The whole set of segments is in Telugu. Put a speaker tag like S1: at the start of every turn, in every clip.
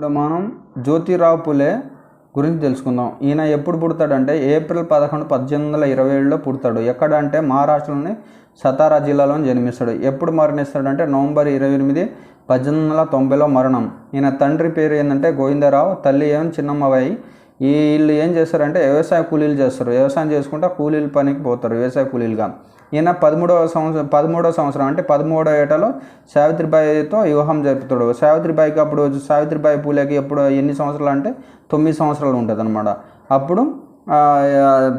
S1: ఇప్పుడు మనం జ్యోతిరావు పులే గురించి తెలుసుకుందాం. ఈయన ఎప్పుడు పుడతాడంటే ఏప్రిల్ పదకొండు పద్దెనిమిది వందల ఇరవై ఏడులో పుడతాడు. ఎక్కడ అంటే మహారాష్ట్రలోని సతారా జిల్లాలో జన్మిస్తాడు. ఎప్పుడు మరణిస్తాడంటే నవంబర్ ఇరవై ఎనిమిది పద్దెనిమిది వందల తొంభైలో మరణం. ఈయన తండ్రి పేరు ఏంటంటే గోవిందరావు తల్లి ఏం చిన్నమ్మవాయి వీళ్ళు ఏం చేస్తారంటే వ్యవసాయ కూలీలు చేస్తారు. వ్యవసాయం చేసుకుంటా కూలీల పనికి పోతారు వ్యవసాయ కూలీలుగా. ఈయన పదమూడవ సంవత్సరం పదమూడవ సంవత్సరం అంటే పదమూడవ ఏటలో సావిత్రిబాయితో వివాహం జరుపుతాడు. సావిత్రిబాయికి అప్పుడు సావిత్రిబాయి పూలేకి ఎప్పుడు ఎన్ని సంవత్సరాలు అంటే తొమ్మిది సంవత్సరాలు ఉంటుంది అనమాట అప్పుడు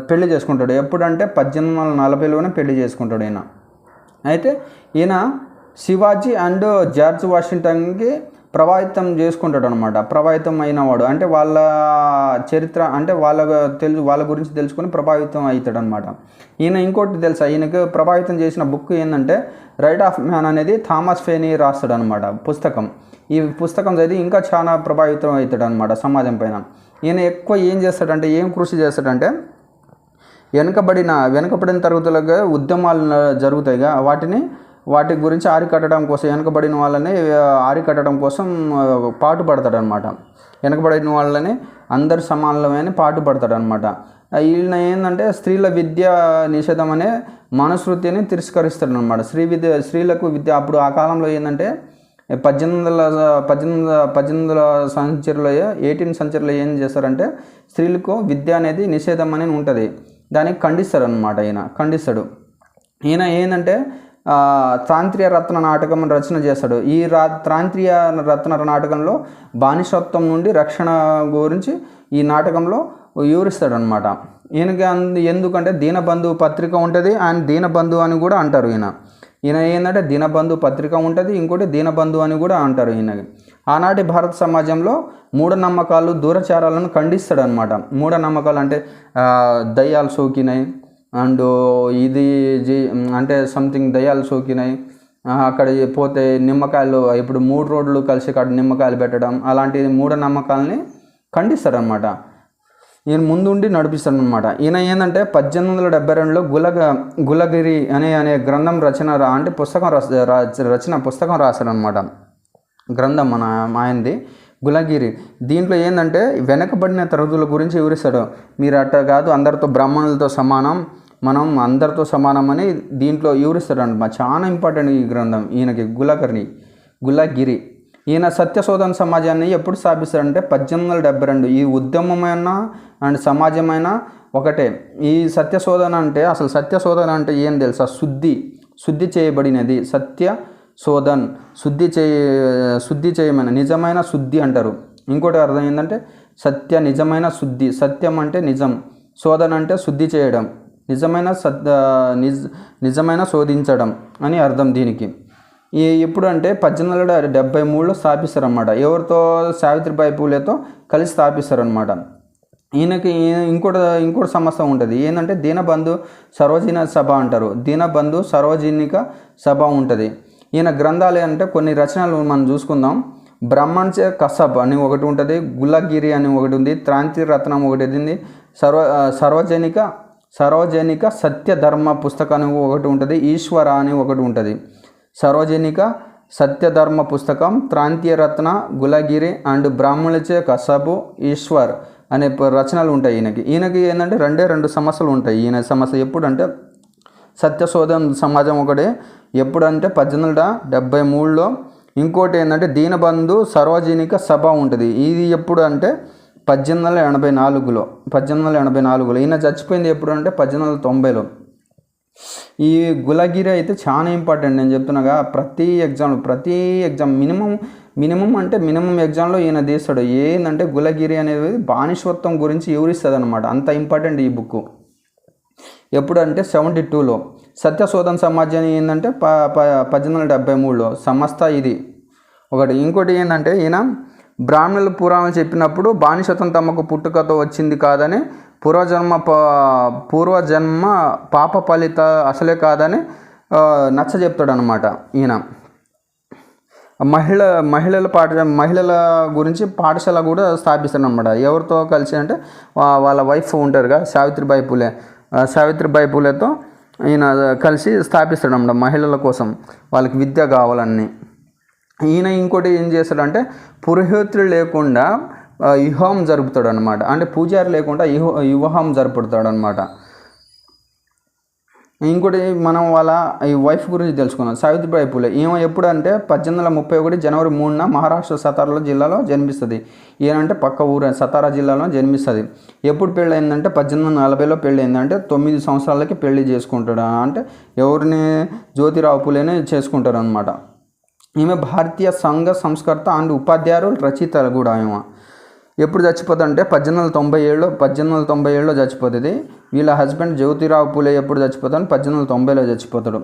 S1: పెళ్ళి చేసుకుంటాడు. ఎప్పుడంటే పద్దెనిమిది వందల నలభైలోనే పెళ్ళి చేసుకుంటాడు ఈయన. అయితే ఈయన శివాజీ అండ్ జార్జ్ వాషింగ్టన్కి ప్రభావితం చేసుకుంటాడు అనమాట ప్రభావితం అయినవాడు అంటే వాళ్ళ చరిత్ర అంటే వాళ్ళ తెలుసు వాళ్ళ గురించి తెలుసుకొని ప్రభావితం అవుతాడు అనమాట ఈయన ఇంకోటి తెలుసా? ఈయనకు ప్రభావితం చేసిన బుక్ ఏంటంటే రైట్ ఆఫ్ మ్యాన్ అనేది థామస్ ఫేనీ రాస్తాడు అనమాట పుస్తకం. ఈ పుస్తకం చదివి ఇంకా చాలా ప్రభావితం అవుతాడు అనమాట సమాజం పైన. ఈయన ఎక్కువ ఏం చేస్తాడంటే ఏం కృషి చేస్తాడంటే వెనుకబడిన వెనుకబడిన తరగతులకు ఉద్యమాలు జరుగుతాయిగా. వాటిని వాటి గురించి ఆరికట్టడం కోసం వెనకబడిన వాళ్ళని ఆరికట్టడం కోసం ఆ, పాటు పడతాడనమాట వెనకబడిన వాళ్ళని అందరు సమానమని పాటు పడతాడనమాట వీళ్ళ ఏంటంటే స్త్రీల విద్య నిషేధం అనే మనస్మృతిని తిరస్కరిస్తాడనమాట స్త్రీ విద్య స్త్రీలకు విద్య అప్పుడు ఆ కాలంలో ఏంటంటే పద్దెనిమిది వందల పద్దెనిమిది పద్దెనిమిది వందల సంచరిలో ఎయిటీన్ సంచరిలో ఏం చేస్తారంటే స్త్రీలకు విద్య అనేది నిషేధం అని ఉంటుంది. దానికి ఖండిస్తాడు అనమాట ఈయన ఖండిస్తాడు. ఈయన ఏంటంటే తాంత్రియ రత్న నాటకం రచన చేస్తాడు ఈ రా తాంత్రియ రత్న నాటకంలో బానిసత్వం నుండి రక్షణ గురించి ఈ నాటకంలో వివరిస్తాడు అనమాట ఈయనకి అందు ఎందుకంటే దీనబంధు పత్రిక ఉంటుంది ఆయన దీనబంధు అని కూడా అంటారు ఈయన. ఈయన ఏంటంటే దీనబంధు పత్రిక ఉంటుంది ఇంకోటి దీనబంధు అని కూడా అంటారు ఈయనకి. ఆనాటి భారత సమాజంలో మూఢనమ్మకాలు దూరచారాలను ఖండిస్తాడు అనమాట మూఢనమ్మకాలు అంటే దయ్యాలు సోకినాయి అండ్ ఇది జీ అంటే సంథింగ్ దయ్యాలు సోకినాయి. అక్కడ పోతే నిమ్మకాయలు ఇప్పుడు మూడు రోడ్లు కలిసి అక్కడ నిమ్మకాయలు పెట్టడం అలాంటి మూఢనమ్మకాలని ఖండిస్తారనమాట ఈయన ముందుండి నడిపిస్తాడనమాట ఈయన ఏంటంటే పద్దెనిమిది వందల డెబ్బై రెండులో గులగ గులగిరి అనే అనే గ్రంథం రచన రా- అంటే పుస్తకం రచన పుస్తకం రాశారనమాట గ్రంథం మన ఆయనది. గులాగిరి. దీంట్లో ఏంటంటే వెనకబడిన తరగతుల గురించి వివరిస్తాడు. మీరు అట్ట కాదు అందరితో బ్రాహ్మణులతో సమానం మనం అందరితో సమానం అని దీంట్లో వివరిస్తాడు మా చాలా ఇంపార్టెంట్ ఈ గ్రంథం ఈయనకి గులాకర్ణి గులాగిరి. ఈయన సత్యశోధన సమాజాన్ని ఎప్పుడు స్థాపిస్తాడంటే పద్దెనిమిది వందల డెబ్బై రెండు. ఈ ఉద్యమమైన అండ్ సమాజమైన ఒకటే. ఈ సత్యశోధన అంటే అసలు సత్యశోధన అంటే ఏం తెలుసా? శుద్ధి శుద్ధి చేయబడినది. సత్య శోధన్ శుద్ధి చేయ శుద్ధి చేయమని నిజమైన శుద్ధి అంటారు. ఇంకోటి అర్థం ఏంటంటే సత్య నిజమైన శుద్ధి సత్యం అంటే నిజం శోధన అంటే శుద్ధి చేయడం నిజమైన సత్ నిజ నిజమైన శోధించడం అని అర్థం దీనికి. ఈ ఎప్పుడు అంటే పద్దెనిమిది వందల డెబ్బై మూడులో స్థాపిస్తారన్నమాట. ఎవరితో? సావిత్రిబాయి పూలేతో కలిసి స్థాపిస్తారనమాట ఈయనకి ఇంకోటి ఇంకోటి సమస్య ఉంటుంది. ఏంటంటే దీనబంధు సర్వజన సభ అంటారు. దీనబంధు సార్వజనిక సభ ఉంటుంది. ఈయన గ్రంథాలు అంటే కొన్ని రచనలు మనం చూసుకుందాం. బ్రహ్మణ్చ కసబ్ అని ఒకటి ఉంటుంది గుల్లగిరి అని ఒకటి ఉంది త్రాంతి రత్నం ఒకటి ఉంది సర్వ సార్వజనిక సర్వజనిక సార్వజనిక సత్యధర్మ పుస్తకం ఒకటి ఉంటుంది ఈశ్వర అని ఒకటి ఉంటుంది. సార్వజనిక సత్యధర్మ పుస్తకం త్రాంతీయ రత్న గులగిరి అండ్ బ్రాహ్మణులచే కసబు ఈశ్వర్ అనే రచనలు ఉంటాయి ఈయనకి. ఈయనకి ఏంటంటే రెండే రెండు సమస్యలు ఉంటాయి. ఈయన సమస్య ఎప్పుడంటే సత్యశోధన సమాజం ఒకటే ఎప్పుడంటే పద్దెనిమిది వందల డెబ్బై మూడులో ఇంకోటి ఏంటంటే దీనబంధు సార్వజనిక సభ ఉంటుంది. ఇది ఎప్పుడు అంటే పద్దెనిమిది వందల ఎనభై నాలుగులో పద్దెనిమిది వందల ఎనభై నాలుగులో. ఈయన చచ్చిపోయింది ఎప్పుడు అంటే పద్దెనిమిది వందల తొంభైలో. ఈ గులగిరి అయితే చాలా ఇంపార్టెంట్. నేను చెప్తున్నాగా ప్రతి ఎగ్జామ్ ప్రతి ఎగ్జామ్ మినిమం మినిమం అంటే మినిమం ఎగ్జామ్లో ఈయన తీస్తాడు. ఏంటంటే గులగిరి అనేది బానిసత్వం గురించి వివరిస్తుంది అనమాట అంత ఇంపార్టెంట్ ఈ బుక్ ఎప్పుడంటే సెవెంటీ టూలో. సత్యశోధన సమాజం ఏంటంటే ప ప పద్దెనిమిది వందల డెబ్బై మూడులో సంస్థ ఇది. ఒకటి. ఇంకోటి ఏంటంటే ఈయన బ్రాహ్మణుల పురాణాలు చెప్పినప్పుడు బానిసత్వం తమకు పుట్టుకతో వచ్చింది కాదని పూర్వజన్మ ప పూర్వజన్మ పాప ఫలిత అసలే కాదని నచ్చ చెప్తాడు అనమాట ఈయన. మహిళ మహిళల పాఠ మహిళల గురించి పాఠశాల కూడా స్థాపిస్తాడు అనమాట ఎవరితో కలిసి అంటే వాళ్ళ వైఫ్ ఉంటారుగా సావిత్రిబాయి పూలే. సావిత్రిబాయి పూలేతో ఈయన కలిసి స్థాపిస్తాడు మహిళల కోసం. వాళ్ళకి విద్య కావాలని ఈయన ఇంకోటి ఏం చేస్తాడంటే పురోహితులు లేకుండా ఆ, వివాహం జరుపుతాడు అనమాట అంటే పూజారి లేకుండా విహో వివాహం జరుపుతాడు అనమాట ఇంకోటి మనం వాళ్ళ ఈ వైఫ్ గురించి తెలుసుకున్నాం సావిత్రిబాయి పూలే. ఈమె ఎప్పుడంటే పద్దెనిమిది వందల ముప్పై ఒకటి జనవరి మూడున మహారాష్ట్ర సతారా జిల్లాలో జన్మిస్తుంది. ఈయనంటే పక్క ఊరు సతారా జిల్లాలో జన్మిస్తుంది. ఎప్పుడు పెళ్ళి అయిందంటే పద్దెనిమిది వందల నలభైలో పెళ్ళి అయిందంటే తొమ్మిది సంవత్సరాలకి పెళ్ళి చేసుకుంటాడు అంటే ఎవరిని జ్యోతిరావు పూలేని చేసుకుంటారు అనమాట ఈమె భారతీయ సంఘ సంస్కర్త అండ్ ఉపాధ్యాయులు రచయిత కూడా ఈమె. ఎప్పుడు చచ్చిపోతుంది అంటే పద్దెనిమిది వందల తొంభై ఏడులో పద్దెనిమిది వందల తొంభై ఏడులో చచ్చిపోతుంది వీళ్ళ హస్బెండ్ జ్యోతిరావు పూలే ఎప్పుడు చచ్చిపోతాడు? పద్దెనిమిది వందల తొంభైలో చచ్చిపోతాడు.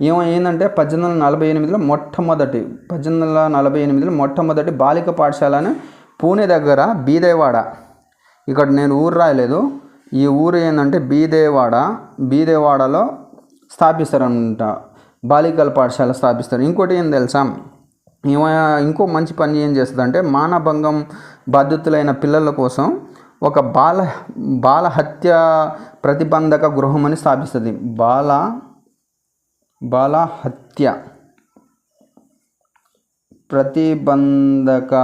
S1: ఏమైందంటే ఏంటంటే పద్దెనిమిది వందల నలభై ఎనిమిదిలో మొట్టమొదటి పద్దెనిమిది వందల నలభై ఎనిమిదిలో మొట్టమొదటి బాలిక పాఠశాలని పూణే దగ్గర బీదేవాడ. ఇక్కడ నేను ఊరు రాయలేదు. ఈ ఊరు ఏంటంటే బీదేవాడ బీదేవాడలో స్థాపిస్తారనమాట బాలికల పాఠశాల స్థాపిస్తారు. ఇంకోటి ఏం తెలుసా? ఈమె ఇంకో మంచి పని ఏం చేస్తుందంటే మానభంగం బాధితులైన పిల్లల కోసం ఒక బాల బాల హత్య ప్రతిబంధక గృహం అని స్థాపిస్తుంది. బాల బాల హత్య ప్రతిబంధక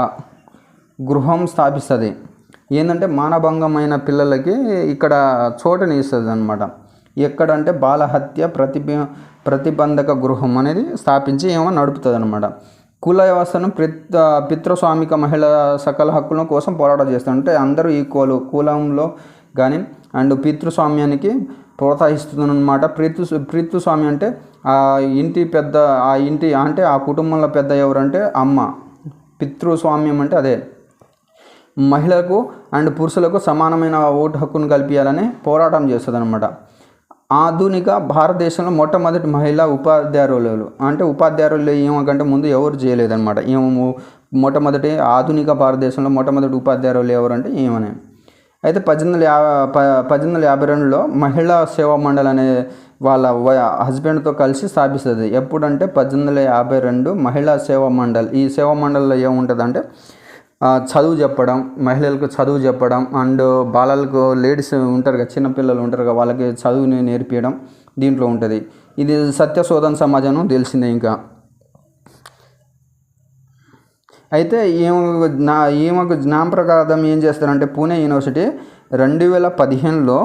S1: గృహం స్థాపిస్తుంది. ఏంటంటే మానభంగమైన పిల్లలకి ఇక్కడ చోటని ఇస్తుంది అనమాట ఎక్కడంటే బాలహత్య ప్రతిబి ప్రతిబంధక గృహం అనేది స్థాపించి ఏమో నడుపుతుంది అనమాట కుల వ్యవస్థను పిత్ పితృస్వామిక మహిళ సకల హక్కుల కోసం పోరాటం చేస్తారు. అంటే అందరూ ఈక్వల్ కులంలో కానీ అండ్ పితృస్వామ్యానికి ప్రోత్సహిస్తుందన్నమాట. ప్రీతు ప్రీతృస్వామి అంటే ఆ ఇంటి పెద్ద ఆ ఇంటి అంటే ఆ కుటుంబంలో పెద్ద ఎవరంటే అమ్మ. పితృస్వామ్యం అంటే అదే. మహిళలకు అండ్ పురుషులకు సమానమైన ఓటు హక్కును కల్పించాలని పోరాటం చేస్తుంది అనమాట ఆధునిక భారతదేశంలో మొట్టమొదటి మహిళా ఉపాధ్యాయులు అంటే ఉపాధ్యాయులు ఏమకంటే ముందు ఎవరు చేయలేదన్నమాట. ఈమె మొట్టమొదటి ఆధునిక భారతదేశంలో మొట్టమొదటి ఉపాధ్యాయులు ఎవరంటే ఈమెనే. అయితే పద్దెనిమిది వందల యాభై ప పద్దెనిమిది వందల యాభై రెండులో మహిళా సేవా మండలి అనే వాళ్ళ హస్బెండ్తో కలిసి స్థాపిస్తుంది. ఎప్పుడంటే పద్దెనిమిది వందల యాభై రెండు మహిళా సేవా మండలి. ఈ సేవా మండలిలో ఏముంటుందంటే అంటే చదువు చెప్పడం మహిళలకు చదువు చెప్పడం అండ్ బాలలకు లేడీస్ ఉంటారు కదా చిన్నపిల్లలు ఉంటారు కదా వాళ్ళకి చదువుని నేర్పించడం దీంట్లో ఉంటుంది. ఇది సత్య శోధన సమాజం తెలిసిందే ఇంకా. అయితే ఈమె నా ఈమెకు జ్ఞాన ప్రకారం ఏం చేస్తారంటే పూణే యూనివర్సిటీ రెండు వేల పదిహేనులో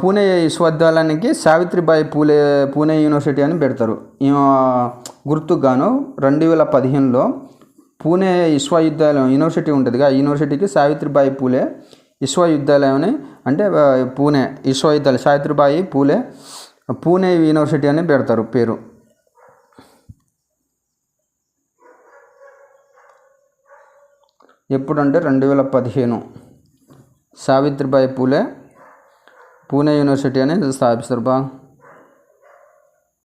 S1: పూణే విశ్వవిద్యాలయానికి సావిత్రిబాయి పూలే పూణే యూనివర్సిటీ అని పెడతారు. ఈమె గుర్తుకుగాను రెండు వేల పదిహేనులో పూణే విశ్వవిద్యాలయం యూనివర్సిటీ ఉంటుంది ఆ యూనివర్సిటీకి సావిత్రిబాయి పూలే విశ్వవిద్యాలయం అని అంటే పూణే విశ్వవిద్యాలయం సావిత్రిబాయి పూలే పూణే యూనివర్సిటీ అని పెడతారు పేరు. ఎప్పుడంటే రెండు వేల పదిహేను. సావిత్రిబాయి పూలే పూణే యూనివర్సిటీ అని స్థాపిస్తారు బా.